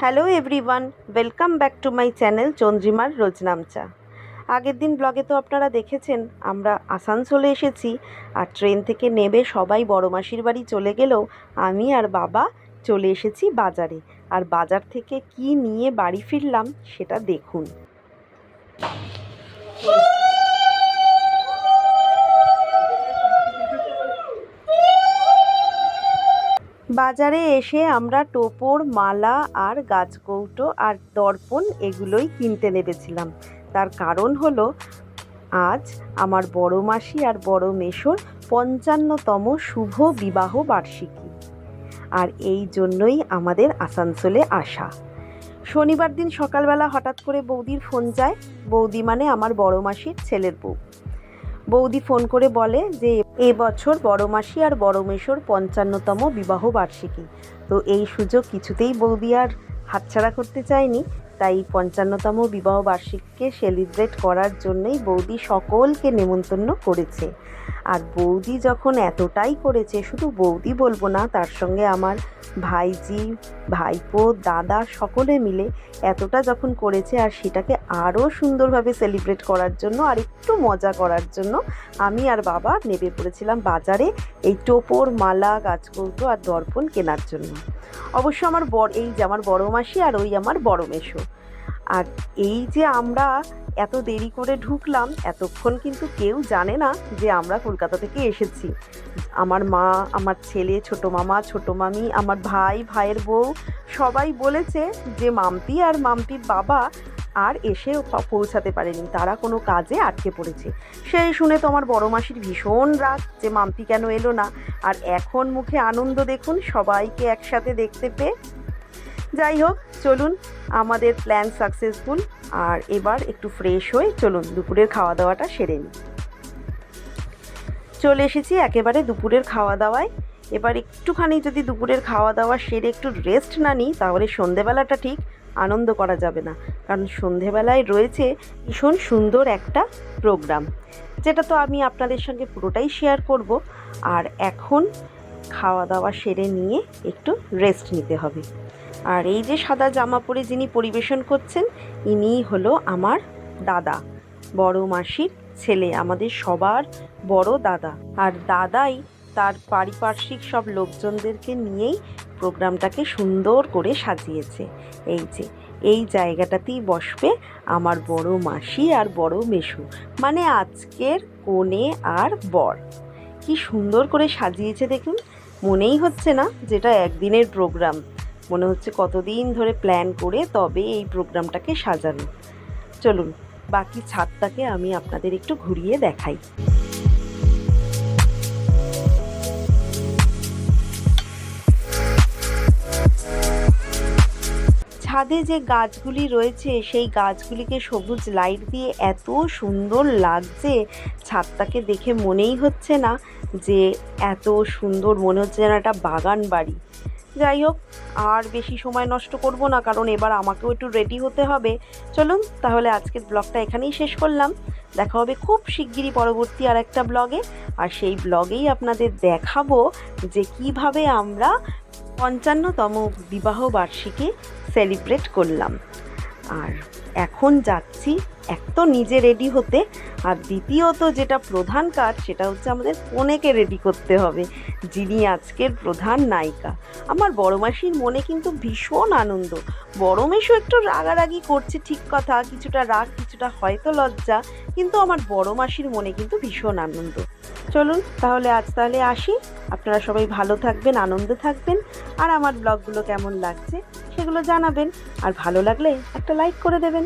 Hello everyone welcome back to my channel চন্দ্রিমার রোজনামচা আগের দিন ব্লগে তো আপনারা দেখেছেন, আমরা আসানসোলে এসেছি আর ট্রেন থেকে নেমে সবাই বড় মাসির বাড়ি চলে গেলেও আমি আর বাবা চলে এসেছি বাজারে। আর বাজার থেকে কি নিয়ে বাড়ি ফিরলাম সেটা দেখুন। বাজারে এসে আমরা টোপর, মালা আর গাছকৌটো আর দর্পণ এগুলোই কিনতে নেমেছিলাম। তার কারণ হলো, আজ আমার বড় মাসি আর বড় মেশোর পঞ্চান্নতম শুভ বিবাহ বার্ষিকী। আর এই জন্যই আমাদের আসানসোলে আসা। শনিবার দিন সকালবেলা হঠাৎ করে বৌদির ফোন যায়। বৌদি মানে আমার বড় মাসির ছেলের বউ। বৌদি ফোন করে বলে যে, এ বছর বড় মাসি আর বড় মেশোর পঞ্চান্নতম বিবাহ বার্ষিকী। তো এই সুযোগ কিছুতেই বৌদি আর হাতছাড়া করতে চায়নি। তাই পঞ্চান্নতম বিবাহ বার্ষিকীকে সেলিব্রেট করার জন্যই বৌদি সকলকে নেমন্তন্ন করেছে। আর বৌদি যখন এতটাই করেছে, শুধু বৌদি বলব না, তার সঙ্গে আমার ভাইজি, ভাইপো, দাদা সকলে মিলে এতটা যখন করেছে আর সেটাকে আরও সুন্দরভাবে সেলিব্রেট করার জন্য আর একটু মজা করার জন্য আমি আর বাবা নেমে পড়েছিলাম বাজারে এই টোপর মালা গাছকৌটো আর দর্পণ কেনার জন্য। অবশ্য আমার বড় এই যে আমার বড় মাসি আর ওই আমার বড় মেশো আর এই যে আমরা এত দেরি করে ঢুকলাম, এতক্ষণ কিন্তু কেউ জানে না যে আমরা কলকাতা থেকে এসেছি। আমার মা, আমার ছেলে, ছোট মামা, ছোট মামি, আমার ভাই, ভাইয়ের বউ সবাই বলেছে যে মামতি আর মাম্পির বাবা আর এসে পৌঁছাতে পারেনি। তারা কোনো কাজে আটকে পড়েছে। সেই শুনে তো আমার বড় মাসির ভীষণ রাগ যে মামতি কেন এলো না। আর এখন মুখে আনন্দ দেখুন, সবাইকে একসাথে দেখতে পেয়ে যাই হোক, চলুন, আমাদের প্ল্যান সাকসেসফুল আর এবার একটু ফ্রেশ হয়ে চলুন, দুপুরের খাওয়া দাওয়াটা সেরে নিই। চলে এসেছি একেবারে দুপুরের খাওয়া দাওয়ায় এবার একটুখানি যদি দুপুরের খাওয়া দাওয়া সেরে একটু রেস্ট না নিই, তাহলে সন্ধেবেলাটা ঠিক আনন্দ করা যাবে না। কারণ সন্ধেবেলায় রয়েছে ভীষণ সুন্দর একটা প্রোগ্রাম যেটা তো আমি আপনাদের সঙ্গে পুরোটাই শেয়ার করব। আর এখন খাওয়া দাওয়া সেরে নিয়ে একটু রেস্ট নিতে হবে। আর এই যে সাদা জামা পরে যিনি পরিবেশন করছেন ইনিই হলো আমার দাদা, বড় মাসির ছেলে, আমাদের সবার বড় দাদা। আর দাদাই তার পারিপার্শ্বিক সব লোকজনদেরকে নিয়েই প্রোগ্রামটাকে সুন্দর করে সাজিয়েছে। এই যে, এই জায়গাটাতেই বসবে আমার বড় মাসি আর বড় মেশু মানে আজকের কোণে আর বর। কি সুন্দর করে সাজিয়েছে দেখুন, মনেই হচ্ছে না যেটা একদিনের প্রোগ্রাম। মনে হচ্ছে কতদিন ধরে প্ল্যান করে তবে এই প্রোগ্রামটাকে সাজানো। চলুন, বাকি ছাদটাকে আমি আপনাদের একটু ঘুরিয়ে দেখাই। ছাদে যে গাছগুলি রয়েছে, সেই গাছগুলিকে সবুজ লাইট দিয়ে এত সুন্দর লাগছে। ছাদটাকে দেখে মনেই হচ্ছে না যে এত সুন্দর, মনে হচ্ছে যেন একটা বাগান বাড়ি। যাই হোক, আর বেশি সময় নষ্ট করব না, কারণ এবার আমাকেও একটু রেডি হতে হবে। চলুন, তাহলে আজকের ব্লগটা এখানেই শেষ করলাম। দেখা হবে খুব শিগগিরই পরবর্তী আর একটা ব্লগে। আর সেই ব্লগেই আপনাদের দেখাবো যে কীভাবে আমরা পঞ্চান্নতম বিবাহ বার্ষিকী সেলিব্রেট করলাম। আর এখন যাচ্ছি, এক তো নিজে রেডি হতে, আর দ্বিতীয়ত যেটা প্রধান কাজ সেটা হচ্ছে আমাদের কনেকে রেডি করতে হবে, যিনি আজকের প্রধান নায়িকা। আমার বড় মাসির মনে কিন্তু ভীষণ আনন্দ। বড় মেশো একটু রাগারাগি করছে, ঠিক কথা, কিছুটা রাগ, কিছুটা হয়তো লজ্জা, কিন্তু আমার বড় মাসির মনে কিন্তু ভীষণ আনন্দ। চলুন তাহলে আজ তাহলে আসি। আপনারা সবাই ভালো থাকবেন, আনন্দে থাকবেন। আর আমার ব্লগগুলো কেমন লাগছে সেগুলো জানাবেন আর ভালো লাগলে একটা লাইক করে দেবেন।